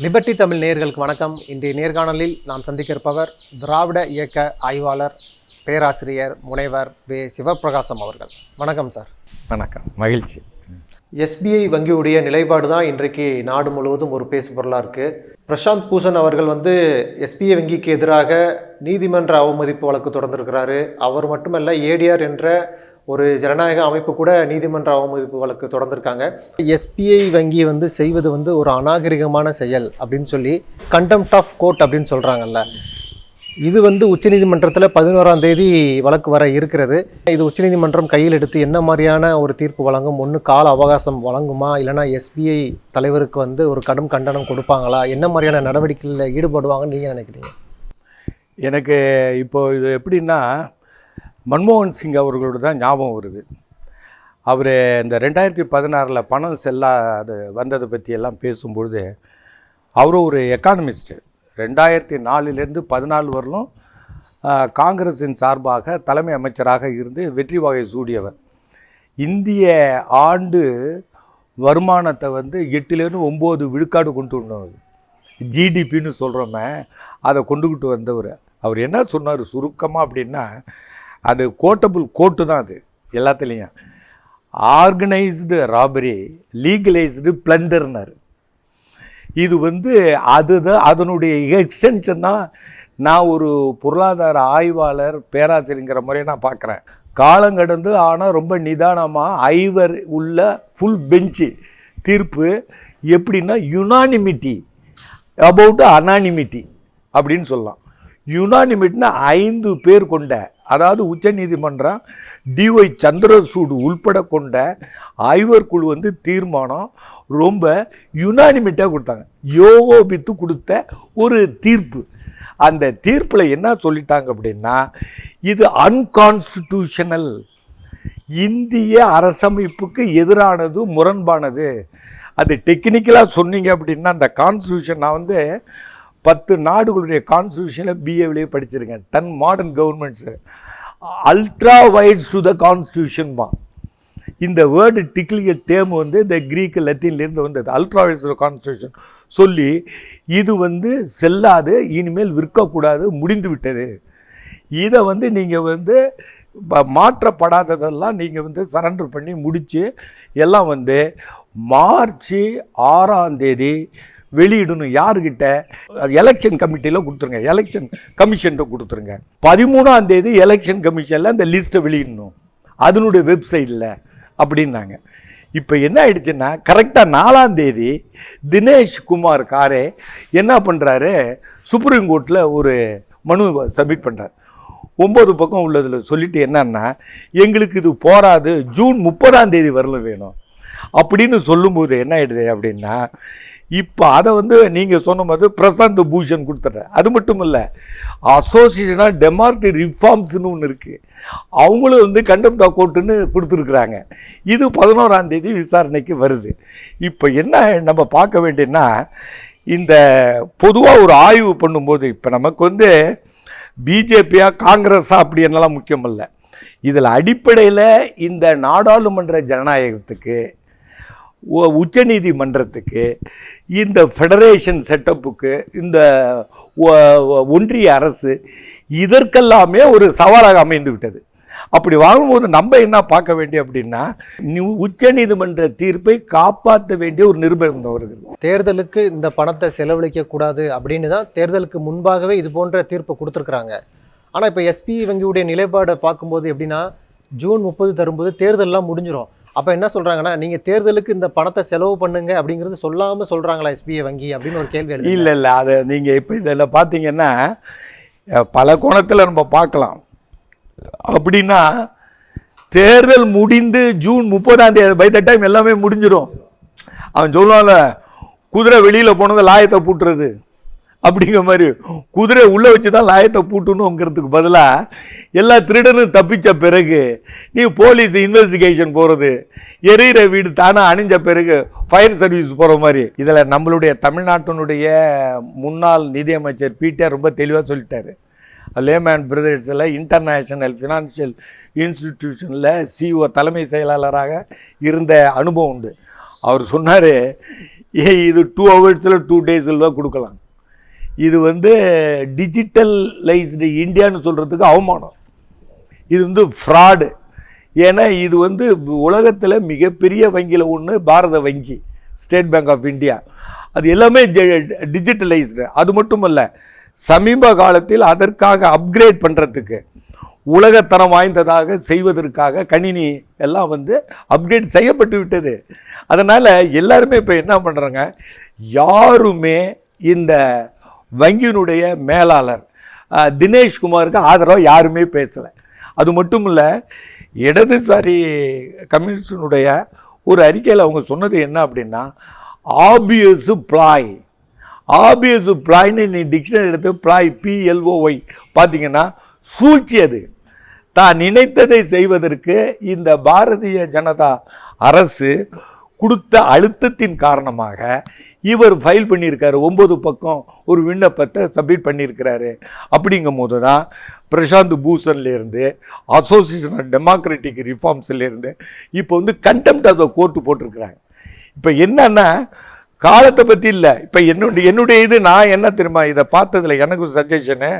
Liberty Tamil நேயர்களுக்கு வணக்கம். இன்றைய நேர்காணலில் நாம் சந்திக்க இருப்பவர் திராவிட இயக்க ஆய்வாளர் பேராசிரியர் முனைவர் வே. சிவபிரகாசம் அவர்கள். வணக்கம் சார். வணக்கம். மகிழ்ச்சி. எஸ்பிஐ வங்கியுடைய நிலைப்பாடு தான் இன்றைக்கு நாடு முழுவதும் ஒரு பேசு பொருளாக இருக்குது பிரசாந்த் பூஷன் அவர்கள் வந்து எஸ்பிஐ வங்கிக்கு எதிராக நீதிமன்ற அவமதிப்பு வழக்கு தொடர்ந்திருக்கிறாரு. அவர் மட்டுமல்ல ஏடிஆர் என்ற ஒரு ஜனநாயக அமைப்பு கூட நீதிமன்ற அவமதிப்பு வழக்கு தொடர்ந்திருக்காங்க. எஸ்பிஐ வங்கி வந்து செய்வது வந்து ஒரு அநாகரிகமான செயல் அப்படின்னு சொல்லி கண்டெம்ட் ஆஃப் கோர்ட் அப்படின்னு சொல்கிறாங்கல்ல இது வந்து உச்சநீதிமன்றத்தில் பதினோராம் தேதி வழக்கு வர இருக்கிறது. இது உச்சநீதிமன்றம் கையில் எடுத்து என்ன மாதிரியான ஒரு தீர்ப்பு வழங்கும்? ஒன்று கால அவகாசம் வழங்குமா? இல்லைனா எஸ்பிஐ தலைவருக்கு வந்து ஒரு கடும் கண்டனம் கொடுப்பாங்களா? என்ன மாதிரியான நடவடிக்கைகளில் ஈடுபடுவாங்கன்னு நீங்கள் நினைக்கிறீங்க? எனக்கு இப்போ இது எப்படின்னா மன்மோகன் சிங் அவர்களோட தான் ஞாபகம் வருது. அவர் இந்த ரெண்டாயிரத்தி பதினாறில் பணம் செல்லாது வந்ததை பற்றியெல்லாம் பேசும்பொழுது அவரும் ஒரு எக்கானமிஸ்ட்டு ரெண்டாயிரத்தி நாலுலேருந்து பதினாலு வரலும் காங்கிரஸின் சார்பாக தலைமை அமைச்சராக இருந்து வெற்றி வகை சூடியவர். இந்திய ஆண்டு வருமானத்தை வந்து எட்டுலேருந்து ஒம்பது விழுக்காடு கொண்டு வந்தவர். ஜிடிபின்னு சொல்கிறோமே அதை கொண்டுக்கிட்டு வந்தவர். அவர் என்ன சொன்னார் சுருக்கமாக அப்படின்னா அது கோட்டபுள் கோட்டு தான் அது எல்லாத்துலேயும். ஆர்கனைஸ்டு ராபரி லீகலைஸ்டு பிளண்டர்னர் இது வந்து அதுதான் அதனுடைய எக்ஸ்டென்ஷன் தான் நான் ஒரு பொருளாதார ஆய்வாளர் பேராசிரியங்கிற முறையை நான் பார்க்குறேன். காலம் கடந்து ஆனால் ரொம்ப நிதானமாக ஐவர் உள்ள ஃபுல் பெஞ்சு தீர்ப்பு எப்படின்னா யுனானிமிட்டி அபவுட் அனானிமிட்டி அப்படின்னு சொல்லலாம். யுனானிமிட்னா ஐந்து பேர் கொண்ட அதாவது உச்சநீதிமன்றம் டிஒய் சந்திரசூடு உள்பட கொண்ட ஐவர் குழு வந்து தீர்மானம் ரொம்ப யுனானிமிட்டாக கொடுத்தாங்க. யோகோபித்து கொடுத்த ஒரு தீர்ப்பு. அந்த தீர்ப்பில் என்ன சொல்லிட்டாங்க அப்படின்னா இது அன்கான்ஸ்டிடியூஷனல் இந்திய அரசமைப்புக்கு எதிரானது முரண்பானது. அது டெக்னிக்கலாக சொன்னீங்க அப்படின்னா அந்த கான்ஸ்டியூஷன் நான் வந்து பத்து நாடுகளுடைய கான்ஸ்டியூஷனை பிஏவிலேயே படிச்சிருக்கேன். Ten modern governments ultra vires to the கான்ஸ்டியூஷன்மா இந்த வேர்டு டிக்லிய தேம் வந்து இந்த கிரீக்கு லத்தீன்லேருந்து வந்தது. அல்ட்ரா வைட்ஸ் கான்ஸ்டியூஷன் சொல்லி இது வந்து செல்லாது இனிமேல் விற்கக்கூடாது முடிந்து விட்டது. இதை வந்து நீங்கள் வந்து மாற்றப்படாததெல்லாம் நீங்கள் வந்து சரண்டர் பண்ணி முடித்து எல்லாம் வந்து மார்ச் ஆறாம் தேதி வெளியிடணும் யாருக்கிட்ட எலெக்ஷன் கமிட்டியில் கொடுத்துருங்க. எலெக்ஷன் கமிஷன்கிட்ட கொடுத்துருங்க. பதிமூணாம் தேதி எலெக்ஷன் கமிஷனில் அந்த லிஸ்ட்டை வெளியிடணும். அதனுடைய வெப்சைட்டில் அப்படின்னாங்க. இப்போ என்ன ஆயிடுச்சுன்னா கரெக்டாக நாலாம் தேதி தினேஷ் குமார் காரே என்ன பண்ணுறாரு சுப்ரீம் கோர்ட்டில் ஒரு மனு சப்மிட் பண்ணுறார் ஒம்பது பக்கம் உள்ளதில் சொல்லிட்டு என்னன்னா எங்களுக்கு இது போராது ஜூன் முப்பதாம் தேதி வரல வேணும். அப்படின்னு சொல்லும்போது என்ன ஆயிடுது அப்படின்னா இப்போ அதை வந்து நீங்கள் சொன்ன மாதிரி பிரசாந்த் பூஷன் கொடுத்துட்றேன். அது மட்டும் இல்லை அசோசியேஷன் ஆஃப் டெமார்டி ரிஃபார்ம்ஸ்னு ஒன்று இருக்குது அவங்களும் வந்து கண்டெம்ட் ஆஃப் கோர்ட்டுன்னு கொடுத்துருக்குறாங்க. இது பதினோராம் தேதி விசாரணைக்கு வருது. இப்போ என்ன நம்ம பார்க்க வேண்டியன்னா இந்த பொதுவாக ஒரு ஆய்வு பண்ணும்போது இப்போ நமக்கு வந்து பிஜேபியா காங்கிரஸா அப்படி என்னெல்லாம் முக்கியம் இல்லை. இதில் அடிப்படையில் இந்த நாடாளுமன்ற ஜனநாயகத்துக்கு உச்ச உச்சநீதிமன்றத்துக்கு இந்த ஃபெடரேஷன் செட்டப்புக்கு இந்த ஒன்றிய அரசு இதற்கெல்லாமே ஒரு சவாலாக அமைந்து விட்டது அப்படி வாங்கும்போது நம்ம என்ன பார்க்க வேண்டிய அப்படின்னா உச்ச உச்சநீதிமன்ற தீர்ப்பை காப்பாற்ற வேண்டிய ஒரு நிர்பந்தம் வருகிறது தேர்தலுக்கு இந்த பணத்தை செலவழிக்க கூடாது அப்படின்னு தான் தேர்தலுக்கு முன்பாகவே இது போன்ற தீர்ப்பு கொடுத்துருக்குறாங்க. ஆனால் இப்போ எஸ்பி வங்கியுடைய நிலைப்பாடை பார்க்கும்போது எப்படின்னா ஜூன் முப்பது தரும்போது தேர்தலெலாம் முடிஞ்சிடும் அப்போ என்ன சொல்கிறாங்கன்னா நீங்கள் தேர்தலுக்கு இந்த பணத்தை செலவு பண்ணுங்க அப்படிங்கிறது சொல்லாமல் சொல்கிறாங்களா எஸ்பிஐ வங்கி அப்படின்னு ஒரு கேள்வி எழுதி இல்லை இல்லை அதை நீங்கள் இப்போ இதில் பார்த்தீங்கன்னா பல கோணத்தில் நம்ம பார்க்கலாம் அப்படின்னா தேர்தல் முடிந்து ஜூன் முப்பதாம் தேதி பை த டைம் எல்லாமே முடிஞ்சிடும் அவன் சொல்லுவான்ல குதிரை வெளியில் போனது லாயத்தை பூட்டுறது. அப்படிங்கிற மாதிரி குதிரை உள்ளே வச்சு தான் லாயத்தை பூட்டணுங்கிறதுக்கு பதிலாக எல்லா திருடனும் தப்பித்த பிறகு நீ போலீஸ் இன்வெஸ்டிகேஷன் போகிறது எரியிற வீடு தானே அணிஞ்ச பிறகு ஃபயர் சர்வீஸ் போகிற மாதிரி. இதில் நம்மளுடைய தமிழ்நாட்டினுடைய முன்னாள் நிதியமைச்சர் பீட்டர் ரொம்ப தெளிவாக சொல்லிட்டார். லேமேன் பிரதர்ஸில் இன்டர்நேஷனல் ஃபினான்ஷியல் இன்ஸ்டிடியூஷனில் சிஓ தலைமை செயலாளராக இருந்த அனுபவம் உண்டு. அவர் சொன்னார் ஏ இது டூ ஹவர்ஸில் டூ டேஸில் தான் கொடுக்கலாம். இது வந்து டிஜிட்டலைஸ்டு இந்தியான்னு சொல்கிறதுக்கு அவமானம். இது வந்து ஃப்ராடு. ஏன்னா இது வந்து உலகத்தில் மிகப்பெரிய வங்கியில் ஒன்று பாரத வங்கி ஸ்டேட் பேங்க் ஆஃப் இந்தியா. அது எல்லாமே டிஜிட்டலைஸ்டு. அது மட்டும் இல்லை சமீப காலத்தில் அதற்காக அப்கிரேட் பண்ணுறதுக்கு உலகத்தரம் வாய்ந்ததாக செய்வதற்காக கணினி எல்லாம் வந்து அப்டேட் செய்யப்பட்டு விட்டது. அதனால் எல்லாருமே இப்போ என்ன பண்ணுறாங்க யாருமே இந்த வங்கியினுடைய மேலாளர் தினேஷ்குமாருக்கு ஆதரவாக யாருமே பேசலை. அது மட்டும் இல்லை இடதுசாரி கம்யூனிஸ்டினுடைய ஒரு அறிக்கையில் அவங்க சொன்னது என்ன அப்படின்னா ஆபியஸ் பிளாய் ஆபியஸ் பிளாய்னு நீ டிக்ஷனரி எடுத்து பிளாய் பிஎல்ஓஒய் பார்த்தீங்கன்னா சூழ்ச்சி அது. தான் நினைத்ததை செய்வதற்கு இந்த பாரதிய ஜனதா அரசு கொடுத்த அழுத்தத்தின் காரணமாக இவர் ஃபைல் பண்ணியிருக்காரு. ஒம்பது பக்கம் ஒரு விண்ணப்பத்தை சப்மிட் பண்ணியிருக்கிறாரு. அப்படிங்கும் போது தான் பிரசாந்த் பூஷன்லேருந்து அசோசியேஷன் ஆஃப் டெமோக்ராட்டிக் ரிஃபார்ம்ஸ்லேருந்து இப்போ வந்து கண்டெம்ட் ஆஃப் த கோர்ட்டு போட்டிருக்கிறாங்க. இப்போ என்னன்னா காலத்தை பற்றி இல்லை. இப்போ என்னுடைய என்னுடைய இது நான் என்ன தெரியுமா இதை பார்த்ததில் எனக்கு ஒரு சஜஷனு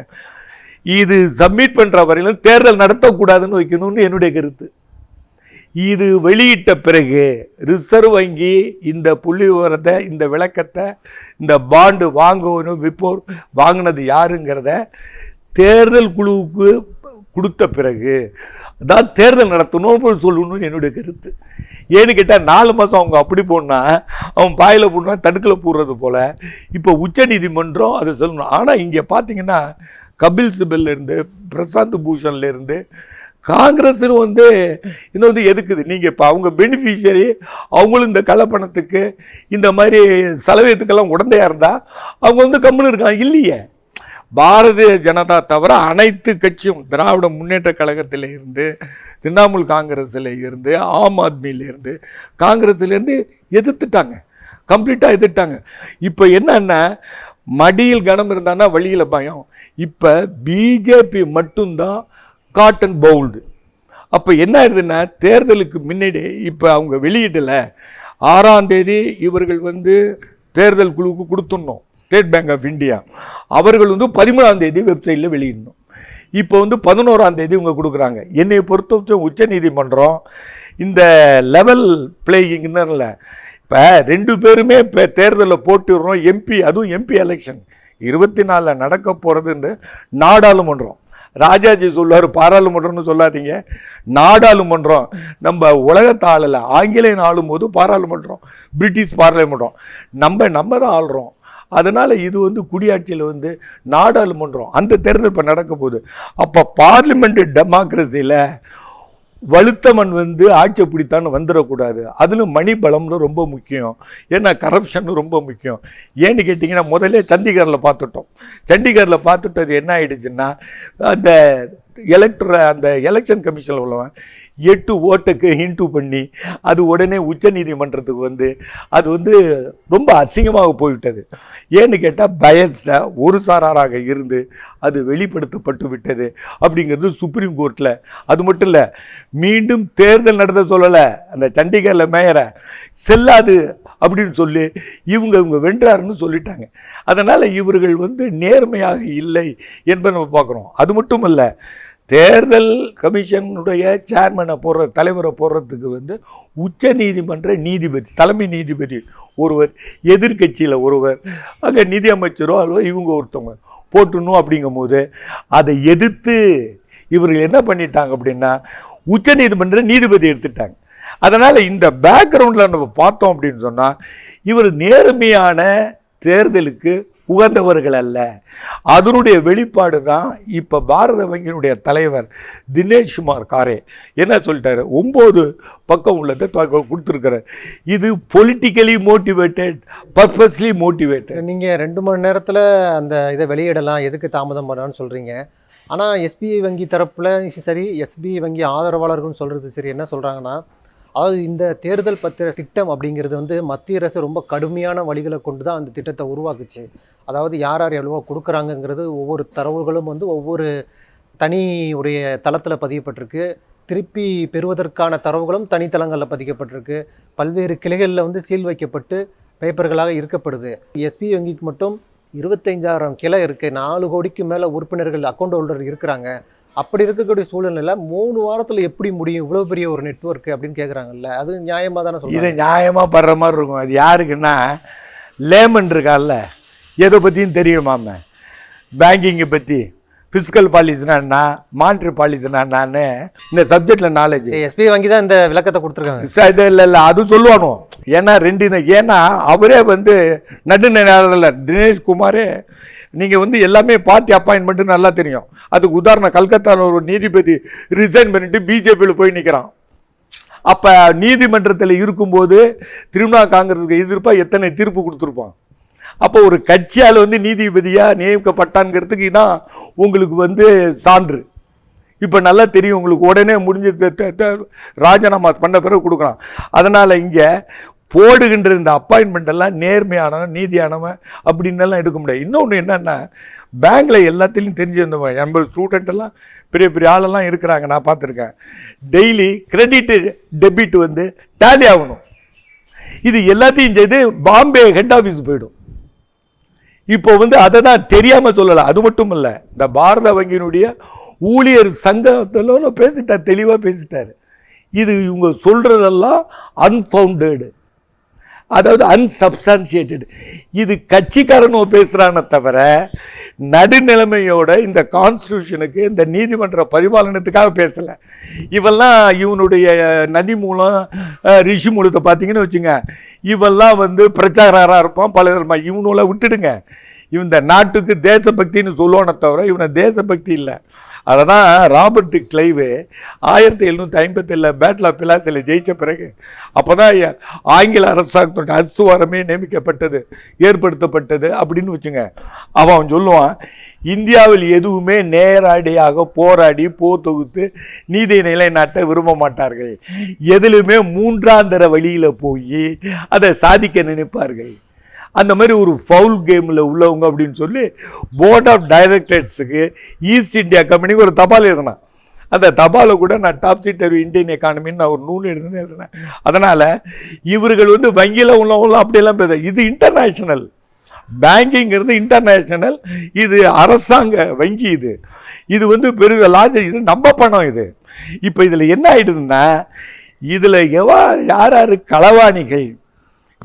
இது சப்மிட் பண்ணுற வரையிலும் தேர்தல் நடத்தக்கூடாதுன்னு வைக்கணும்னு என்னுடைய கருத்து. இது வெளியிட்ட பிறகு ரிசர்வ் வங்கி இந்த புள்ளி விவரத்தை இந்த விளக்கத்தை இந்த பாண்டு வாங்கணும் விப்போர் வாங்கினது யாருங்கிறத தேர்தல் குழுவுக்கு கொடுத்த பிறகு தான் தேர்தல் நடத்தணும்னு சொல்லணும்னு என்னுடைய கருத்து. ஏன்னு கேட்டால் நாலு மாதம் அவங்க அப்படி போனால் அவன் பாயில் போடுனா தடுக்கில் போடுறது போல். இப்போ உச்சநீதிமன்றம் அதை சொல்லணும். ஆனால் இங்கே பார்த்தீங்கன்னா கபில் சிபல்ல இருந்து பிரசாந்த் பூஷன்லேருந்து இருந்து காங்கிரஸும் வந்து இன்னும் வந்து எதுக்குது? நீங்கள் இப்போ அவங்க பெனிஃபிஷியரி அவங்களும் இந்த கலப்பணத்துக்கு இந்த மாதிரி செலவியத்துக்கெல்லாம் உடந்தையாக இருந்தால் அவங்க வந்து கம்முன்னு இருக்கலாம். இல்லையே. பாரதிய ஜனதா தவிர அனைத்து கட்சியும் திராவிட முன்னேற்ற கழகத்தில் இருந்து திரிணாமுல் காங்கிரஸில் இருந்து ஆம் ஆத்மியிலேருந்து இருந்து எதிர்த்துட்டாங்க. கம்ப்ளீட்டாக எதிர்த்தாங்க இப்போ என்னன்னா மடியில் கனம் இருந்தான்னா வழியில் பயம். இப்போ பிஜேபி மட்டும்தான் காட்டன் பவுல்டு அப்போ என்ன ஆயிடுதுன்னா தேர்தலுக்கு முன்னாடி இப்போ அவங்க வெளியிடலை. ஆறாம் தேதி இவர்கள் வந்து தேர்தல் குழுவுக்கு கொடுத்துடணும். ஸ்டேட் பேங்க் ஆஃப் இந்தியா அவர்கள் வந்து பதிமூணாம் தேதி வெப்சைட்டில் வெளியிடணும். இப்போ வந்து பதினோராம் தேதி இவங்க கொடுக்குறாங்க. என்னை பொறுத்தவரைக்கும் உச்சநீதிமன்றம் இந்த லெவல் பிளேயிங்னு இல்லை. இப்போ ரெண்டு பேருமே இப்போ தேர்தலில் போட்டுடுறோம். எம்பி அதுவும் எம்பி எலெக்ஷன் இருபத்தி நாலில் நடக்க போகிறதுன்னு நாடாளுமன்றம். ராஜாஜி சொல்லுவார் பாராளுமன்றம்னு சொல்லாதீங்க. நாடாளுமன்றம். நம்ம உலகத்தை ஆளலை. ஆங்கிலேயன் ஆளும்போது பாராளுமன்றம். பிரிட்டிஷ் பாராளுமன்றம். நம்ம நம்ம தான் ஆள்றோம். அதனால் இது வந்து குடியாட்சியில் வந்து நாடாளுமன்றம். அந்த தேர்தல் இப்போ நடக்க போகுது. அப்போ பார்லிமெண்ட் டெமோக்ரஸியில் வலுத்தமன் வந்து ஆட்சி பிடித்தான்னு வந்துடக்கூடாது. அதிலும் மணி பலம்னு ரொம்ப முக்கியம். ஏன்னா கரப்ஷன் ரொம்ப முக்கியம். ஏன்னு கேட்டிங்கன்னா முதல்ல சண்டிகரில் பார்த்துட்டோம். சண்டிகரில் பார்த்துட்டது என்ன ஆகிடுச்சுன்னா அந்த எலக்ட்ர அந்த எலெக்ஷன் கமிஷனில் உள்ளவன் எட்டு ஓட்டுக்கு ஹிண்ட்டு பண்ணி அது உடனே உச்சநீதிமன்றத்துக்கு வந்து அது வந்து ரொம்ப அசிங்கமாக போய்விட்டது. ஏன்னு கேட்டால் பயஸ்டாக ஒரு சாராராக இருந்து அது வெளிப்படுத்தப்பட்டு விட்டது அப்படிங்கிறது சுப்ரீம் கோர்ட்டில் அது மட்டும் இல்லை மீண்டும் தேர்தல் நடத்த சொல்லலை அந்த சண்டிகரில் மேயரை செல்லாது அப்படின்னு சொல்லி இவங்க இவங்க வென்றாருன்னு சொல்லிட்டாங்க. அதனால் இவர்கள் வந்து நேர்மையாக இல்லை என்பதை நம்ம பார்க்குறோம். அது மட்டும் இல்லை தேர்தல் கமிஷனுடைய சேர்மனை போடுற தலைவரை போடுறதுக்கு வந்து உச்ச நீதிமன்ற நீதிபதி தலைமை நீதிபதி ஒருவர் எதிர்க்கட்சியில் ஒருவர் அங்கே நிதி அமைச்சரோ அல்லவோ இவங்க ஒருத்தவங்க போட்டணும் அப்படிங்கும்போது அதை எதிர்த்து இவர்கள் என்ன பண்ணிட்டாங்க அப்படின்னா உச்ச நீதிமன்ற நீதிபதி எடுத்துட்டாங்க. அதனால் இந்த பேக்ரவுண்டில் நம்ம பார்த்தோம் அப்படின்னு சொன்னால் இவர் நேர்மையான தேர்தலுக்கு உகந்தவர்கள் அல்ல அதனுடைய வெளிப்பாடு தான் இப்போ பாரத வங்கியினுடைய தலைவர் தினேஷ்குமார் காரே. என்ன சொல்லிட்டாரு? ஒம்பது பக்கம் உள்ளதை தொ- இது பொலிட்டிக்கலி மோட்டிவேட்டட் பர்பஸ்லி மோட்டிவேட்டட் நீங்கள் ரெண்டு மணி நேரத்தில் அந்த இதை வெளியிடலாம். எதுக்கு தாமதம் பண்ணான்னு சொல்கிறீங்க ஆனால் எஸ்பிஐ வங்கி தரப்பில் சரி எஸ்பிஐ வங்கி ஆதரவாளர்கள்னு சொல்கிறது சரி என்ன சொல்கிறாங்கன்னா அதாவது இந்த தேர்தல் பத்திர திட்டம் அப்படிங்கிறது வந்து மத்திய அரசு ரொம்ப கடுமையான வழிகளை கொண்டு தான் அந்த திட்டத்தை உருவாக்குச்சு. அதாவது யார் யார் எவ்வளோ கொடுக்குறாங்கங்கிறது ஒவ்வொரு தரவுகளும் வந்து ஒவ்வொரு தனி உடைய தளத்தில் பதியப்பட்டிருக்கு. திருப்பி பெறுவதற்கான தரவுகளும் தனித்தளங்களில் பதிக்கப்பட்டிருக்கு. பல்வேறு கிளைகளில் வந்து சீல் வைக்கப்பட்டு பேப்பர்களாக இருக்கப்படுது எஸ்பி வங்கிக்கு மட்டும் இருபத்தைஞ்சாயிரம் கிளை இருக்குது நாலு கோடிக்கு மேலே உறுப்பினர்கள் அக்கௌண்ட் ஹோல்டர் இருக்கிறாங்க. அப்படி இருக்கக்கூடிய சூழ்நிலையில மூணு வாரத்துல எப்படி முடியும்? இவ்வளவு பெரிய ஒரு நெட்வொர்க் அப்படின்னு கேக்குறாங்கல்ல. அது நியாயமா தானே இது நியாயமாக படுற மாதிரி இருக்கும். அது யாருக்குன்னா லேமன் இருக்கால்ல எதை பற்றியும் தெரியுமாம? பேங்கிங்கை பற்றி ஃபிசிக்கல் பாலிசினா என்ன மானிட்டரி பாலிசினா என்னன்னு இந்த சப்ஜெக்டில் நாலேஜ் எஸ்பிஐ வங்கி தான் இந்த விளக்கத்தை கொடுத்துருக்காங்க. இது இல்லை இல்லை அது சொல்லுவானோ? ஏன்னா ரெண்டு ஏன்னா அவரே வந்து நடுநிலையாளர் தினேஷ் குமாரே நீங்கள் வந்து எல்லாமே பார்ட்டி அப்பாயின்மெண்ட்டு நல்லா தெரியும். அதுக்கு உதாரணம் கல்கத்தாவில் ஒரு நீதிபதி ரிசைன் பண்ணிட்டு பிஜேபியில் போய் நிற்கிறான் அப்போ நீதிமன்றத்தில் இருக்கும்போது திரிணாமுல் காங்கிரஸுக்கு எதிர்ப்பாக எத்தனை தீர்ப்பு கொடுத்துருப்பான்? அப்போ ஒரு கட்சியால் வந்து நீதிபதியாக நியமிக்கப்பட்டான்ங்கிறதுக்கு தான் உங்களுக்கு வந்து சான்று. இப்போ நல்லா தெரியும் உங்களுக்கு உடனே முடிஞ்சு ராஜினாமா பண்ண பிறகு கொடுக்குறான் அதனால் இங்கே போடுகின்ற இந்த அப்பாயின்மெண்ட் எல்லாம் நேர்மையானவன் நீதியானவன் அப்படின்னெல்லாம் எடுக்க முடியாது. இன்னொன்று என்னென்னா பேங்க்கில் எல்லாத்துலேயும் தெரிஞ்சிருந்தவன் எண்பது ஸ்டூடெண்ட்டெல்லாம் பெரிய பெரிய ஆளெல்லாம் இருக்கிறாங்க நான் பார்த்துருக்கேன். டெய்லி கிரெடிட்டு டெபிட் வந்து டேலி ஆகணும். இது எல்லாத்தையும் செய்து பாம்பே ஹெட் ஆஃபீஸ் போயிடும். இப்போ வந்து அதை தான் தெரியாமல் சொல்லலை அது மட்டும் இல்லை இந்த பாரத வங்கியினுடைய ஊழியர் சங்கத்தில் பேசிட்டார் தெளிவாக பேசிட்டார் இது இவங்க சொல்கிறதெல்லாம் அன்ஃபவுண்டடு அதாவது அன்சப்ஸ்டான்ஷியேட்டட் இது கட்சிக்காரனோ பேசுகிறானே தவிர நடுநிலைமையோட இந்த கான்ஸ்டியூஷனுக்கு இந்த நீதிமன்ற பரிபாலனத்துக்காக பேசலை. இவெல்லாம் இவனுடைய நதி மூலம் ரிஷி மூலத்தை பார்த்தீங்கன்னு வச்சுங்க இவெல்லாம் வந்து பிரச்சாரராக இருப்பான் பல விதமாக இவனுல விட்டுடுங்க. இவன் இந்த நாட்டுக்கு தேசபக்தின்னு சொல்லுவானே தவிர இவனை தேசபக்தி இல்லை. அதை தான் ராபர்ட் கிளைவு ஆயிரத்தி எழுநூற்றி ஐம்பத்தேழில் பேட்டில் ஆஃப் ஜெயித்த பிறகு அப்போ தான் ஆங்கில அரசாங்கத்தோட அசுவாரமே நியமிக்கப்பட்டது ஏற்படுத்தப்பட்டது அப்படின்னு வச்சுங்க. அவன் அவன் சொல்லுவான் இந்தியாவில் எதுவுமே நேரடியாக போராடி போர் தொகுத்து நீதி நிலைநாட்ட விரும்ப மாட்டார்கள். எதிலுமே மூன்றாந்தர வழியில் போய் அதை சாதிக்க நினைப்பார்கள். அந்த மாதிரி ஒரு ஃபவுல் கேமில் உள்ளவங்க அப்படின்னு சொல்லி போர்ட் ஆஃப் டைரக்டர்ஸுக்கு ஈஸ்ட் இந்தியா கம்பெனிக்கு ஒரு தபால் எழுதினேன். அந்த தபாலை கூட நான் டாப் சீட்டர் இந்தியன் எக்கானமின்னு நான் ஒரு நூல் எழுதுன்னு எழுதினேன். அதனால் இவர்கள் வந்து வங்கியில் உள்ளவங்களாம் அப்படியெல்லாம் பேச இது இன்டர்நேஷ்னல் பேங்கிங்கிறது இன்டர்நேஷ்னல் இது அரசாங்க வங்கி இது. இது வந்து பெரிய லாஜ இது நம்ம பணம் இது. இப்போ இதில் என்ன ஆகிடுதுன்னா இதில் எவா யார் யார் களவாணிகள்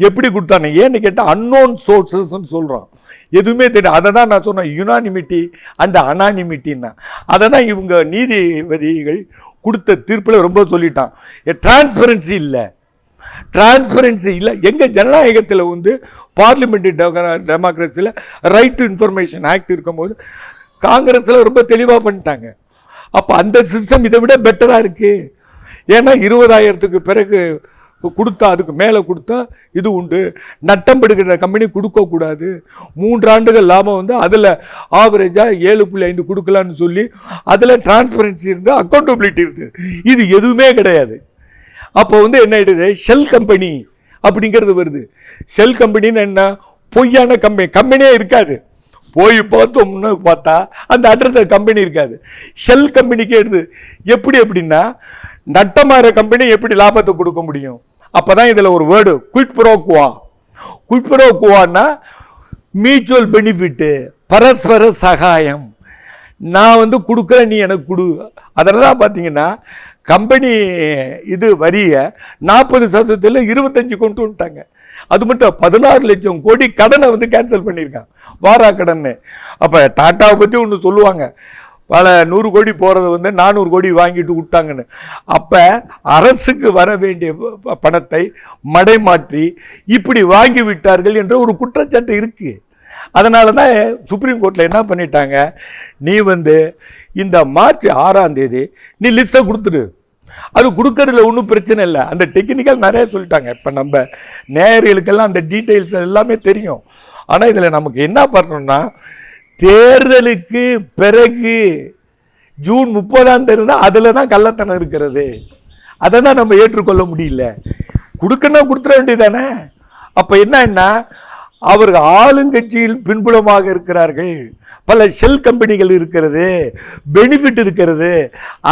எப்படி கொடுத்தானே? ஏன்னு கேட்டால் அன்னோன் சோர்ஸஸ்ன்னு சொல்கிறோம் எதுவுமே தெரியும் அதை தான் நான் சொன்னேன் யுனானிமிட்டி அண்ட் அனானிமிட்டின்னா அதை தான் இவங்க நீதிபதிகள் கொடுத்த தீர்ப்பில் ரொம்ப சொல்லிட்டான். டிரான்ஸ்பரன்சி இல்லை. டிரான்ஸ்பரன்சி இல்லை. எங்கள் ஜனநாயகத்தில் வந்து பார்லிமெண்ட்ரி டெமோக்ரஸியில் ரைட் டு இன்ஃபர்மேஷன் ஆக்ட் இருக்கும்போது காங்கிரஸில் ரொம்ப தெளிவாக பண்ணிட்டாங்க. அப்போ அந்த சிஸ்டம் இதை விட பெட்டராக இருக்குது ஏன்னா இருபதாயிரத்துக்கு பிறகு கொடுத்தா அதுக்கு மேலே கொடுத்தா இது உண்டு. நட்டம் படுகிற கம்பெனி கொடுக்கக்கூடாது மூன்றாண்டுகள் லாபம் வந்து அதில் ஆவரேஜாக ஏழு புள்ளி ஐந்து கொடுக்கலான்னு சொல்லி அதில் டிரான்ஸ்பரன்சி இருந்து அக்கௌண்டபிலிட்டி இருக்குது இது எதுவுமே கிடையாது. அப்போ வந்து என்ன ஆகிடுது ஷெல் கம்பெனி அப்படிங்கிறது வருது. ஷெல் கம்பெனின்னு என்ன? பொய்யான கம்பெனி கம்பெனியே இருக்காது. போய் பார்த்தோம்னு பார்த்தா அந்த அட்ரஸ் கம்பெனி இருக்காது. ஷெல் கம்பெனிக்கு எடுது எப்படி எப்படின்னா நட்டமாற கம்பெனி எப்படி லாபத்தை கொடுக்க முடியும்? அப்போ தான் இதில் ஒரு word quid pro quo quid ப்ரோக்குவான்னா mutual benefit பரஸ்பர சகாயம். நான் வந்து கொடுக்குறேன் நீ எனக்கு கொடு. அதில் தான் பார்த்தீங்கன்னா கம்பெனி இது வரியை நாற்பது சதவீதத்தில் இருபத்தஞ்சி கொண்டு வந்துட்டாங்க. அது மட்டும் பதினாறு லட்சம் கோடி கடனை வந்து கேன்சல் பண்ணியிருக்கான் வாரா கடன்னு அப்போ டாட்டாவை பற்றி ஒன்று சொல்லுவாங்க. பல நூறு கோடி போகிறது வந்து நானூறு கோடி வாங்கிட்டு விட்டாங்கன்னு. அப்போ அரசுக்கு வர வேண்டிய ப- பணத்தை மடைமாற்றி இப்படி வாங்கி விட்டார்கள் என்ற ஒரு குற்றச்சாட்டு இருக்குது அதனால தான் சுப்ரீம் கோர்ட்டில் என்ன பண்ணிட்டாங்க? நீ வந்து இந்த மார்ச் ஆறாம் தேதி நீ லிஸ்ட்டை கொடுத்துடு. அது கொடுக்கறதுல ஒன்றும் பிரச்சனை இல்லை. அந்த டெக்னிக்கல் நிறைய சொல்லிட்டாங்க. இப்போ நம்ம நேயர்களுக்கெல்லாம் அந்த டீட்டெயில்ஸ் எல்லாமே தெரியும். ஆனால் இதில் நமக்கு என்ன பண்ணணும்னா தேர்தலுக்கு பிறகு ஜூன் முப்பதாம் தேதி தான் அதில் தான் கள்ளத்தனம் இருக்கிறது. அதை தான் நம்ம ஏற்றுக்கொள்ள முடியல. கொடுக்கணும் கொடுத்துட வேண்டியதானே அப்போ என்னன்னா அவர்கள் ஆளுங்கட்சியில் பின்புலமாக இருக்கிறார்கள். பல ஷெல் கம்பெனிகள் இருக்கிறது பெனிஃபிட் இருக்கிறது.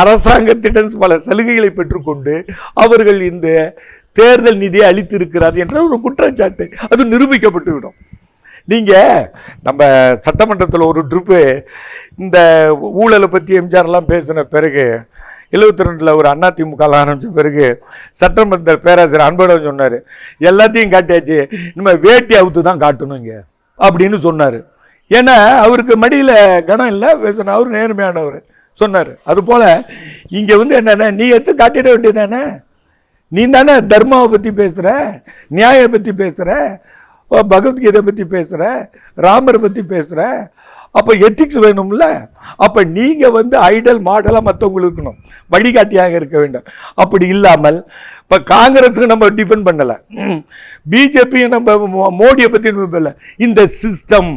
அரசாங்கத்திடம் பல சலுகைகளை பெற்றுக்கொண்டு அவர்கள் இந்த தேர்தல் நிதியை அளித்திருக்கிறது என்ற ஒரு குற்றச்சாட்டு. அது நிரூபிக்கப்பட்டுவிடும். நீங்கள் நம்ம சட்டமன்றத்தில் ஒரு ட்ரிப்பு இந்த ஊழலை பற்றி எம்ஜிஆர்லாம் பேசின பிறகு எழுபத்தி ரெண்டில் ஒரு அதிமுக ஆரம்பித்த பிறகு சட்டமன்ற பேராசிரியர் அன்பழகன் சொன்னார் எல்லாத்தையும் காட்டியாச்சு நம்ம வேட்டி அவுத்து தான் காட்டணும் இங்கே அப்படின்னு சொன்னார். ஏன்னா அவருக்கு மடியில் கணம் இல்லை பேசின அவர் நேர்மையானவர் சொன்னார். அதுபோல் இங்கே வந்து என்னென்ன நீ எடுத்து காட்டிட வேண்டியதானே நீ தானே தர்மாவை பற்றி பேசுகிற நியாயை பற்றி பேசுகிற பகவத்கீதை பற்றி பேசுகிற ராமரை பற்றி பேசுகிற அப்போ எத்திக்ஸ் வேணும்ல? அப்போ நீங்கள் வந்து ஐடல் மாடலாக மற்றவங்களுக்கு இருக்கணும். வழிகாட்டியாக இருக்க வேண்டும். அப்படி இல்லாமல் இப்போ காங்கிரஸுக்கு நம்ம டிபெண்ட் பண்ணலை. பிஜேபியும் நம்ம மோடியை பற்றி இல்லை இந்த சிஸ்டம்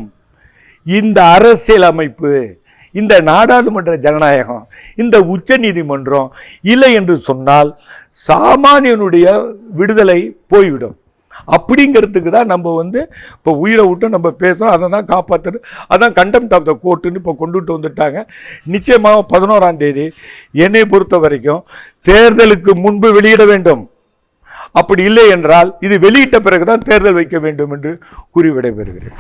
இந்த அரசியல் அமைப்பு இந்த நாடாளுமன்ற ஜனநாயகம் இந்த உச்ச நீதிமன்றம் இல்லை என்று சொன்னால் சாமானியனுடைய விடுதலை போய்விடும். அப்படிங்கிறதுக்கு தான் நம்ம வந்து இப்போ உயிரை விட்டு நம்ம பேசுகிறோம் அதை தான் காப்பாற்றணும் அதான் கண்டெம்ட் ஆஃப் த கோர்ட்டுன்னு இப்போ கொண்டுட்டு வந்துட்டாங்க. நிச்சயமாக பதினோராம் தேதி என்னை பொறுத்த வரைக்கும் தேர்தலுக்கு முன்பு வெளியிட வேண்டும். அப்படி இல்லை என்றால் இது வெளியிட்ட பிறகு தான் தேர்தல் வைக்க வேண்டும் என்று கூறி விடைபெறுகிறேன்.